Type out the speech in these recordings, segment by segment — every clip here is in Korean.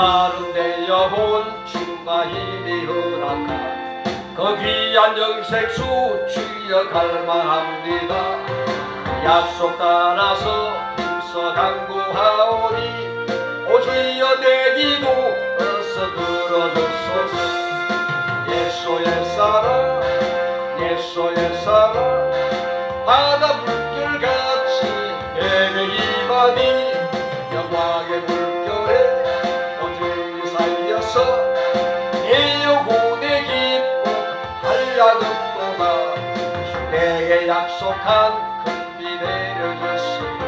마른 내 영혼 주가 힘이 허락한 그 귀한 영생수 주여 갈망합니다. 그 약속 따라서 힘써 간구하오니 오 주여 내 기도 어서 들어주소서. 예수의 사랑 예수의 사랑 바다 물결같이 내게 임하니 영광의 물 약속한 큰비 내려주시고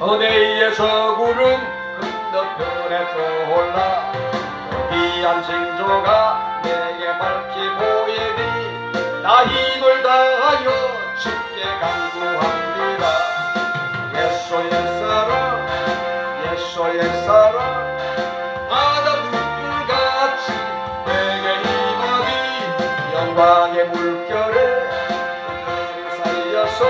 은혜의 서구름 건너편에 떠올라 귀한 징조가 내게 밝히 보이니 나 힘을 다하여 쉽게 간구합니다. 예수의 사랑 예수의 사랑 바다 물결같이 내게 임하니 영광의 물결에 살려서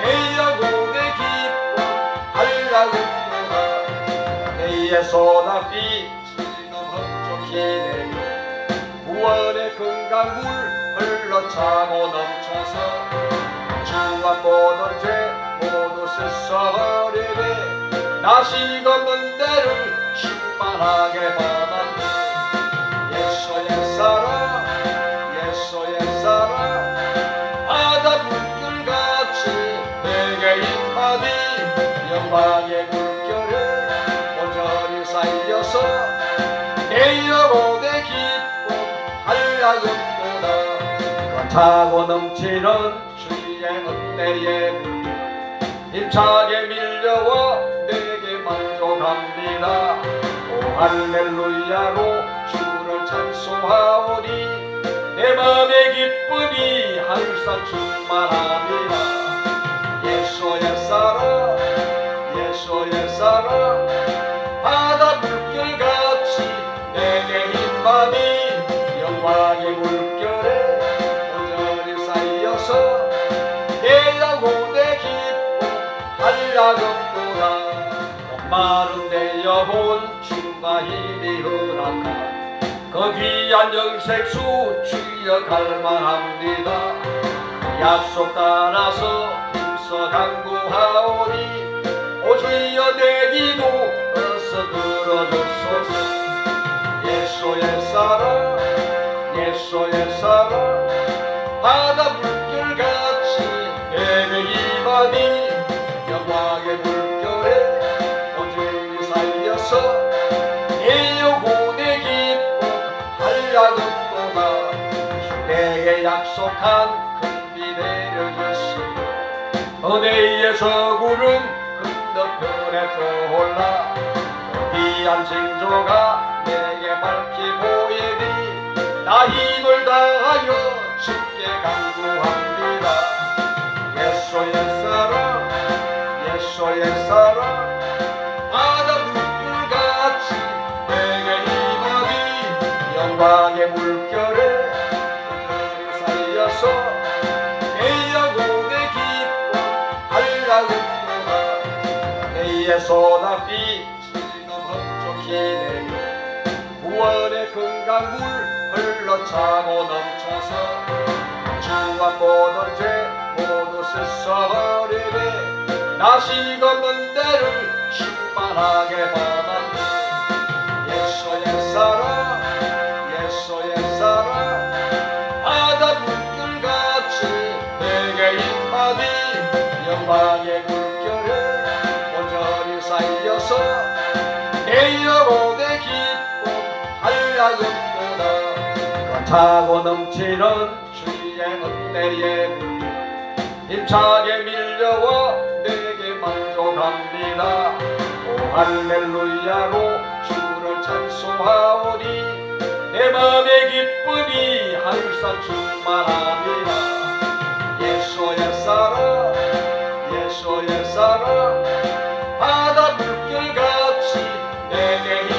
내 영혼의 기쁨 한량없도다 내의 지금 흡족히 내려 구원의 금강물 흘러 차고 넘쳐서 주와 모든 죄 모두 씻어버리네. 다시 걷는 데를 충만하게 받 영광의 물결에 온전히 살려서 내 영혼의 기쁨 한량없도다 차고 넘치는 주의 은혜의 물결. 힘차게 밀려와 내게 만족합니다. 오 할렐루야로 주를 찬송하오니 내 맘의 기쁨이 항상 충만합니다 예수의 사랑 바다 물결같이 내게 임하니 영광의 물결에 온전히 살려서 내 영혼의 기쁨 한량없도다 마른 내 영혼 주가 힘이 허락한 그 귀한 영생수 주여 갈망합니다. 그 약속 따라서 힘써 간구하오니 바다 물결같이 내게 임하니 영광의 물결에 온전히 살려서 내 영혼의 기쁨 한량없도다 내게 약속한 큰비 내려주시고 은혜의 서구름 건너편에 떠올라 귀한 징조가 내게 밝히 보이니 나 힘을 다하여 쉽게 간구합니다. 예수의 사랑 예수의 사랑. 바다 물결같이 내게 임하니 영광의 물결에 그들을 살려서 내 영혼의 기쁨 한량없도다 내의 소나비 지금 흡족히 내려 구원의 금강물 흘러차고 넘쳐서 주와 모든 죄 모두 씻어버리네. 다시 걷는 데를 충만하게 받았네. 예수의 사랑 예수의 사랑 바다 물결같이 내게 임하니 영광의 물결에 온전히 살려서 내 영혼의 기쁨 한량없도다 차고 넘치는 주의 은혜의 물결 힘차게 밀려와 내게 만족합니다. 오 할렐루야로 주를 찬송하오니 내 맘의 기쁨이 항상 충만합니다. 예수의 사랑 예수의 사랑 바다 물결같이 내게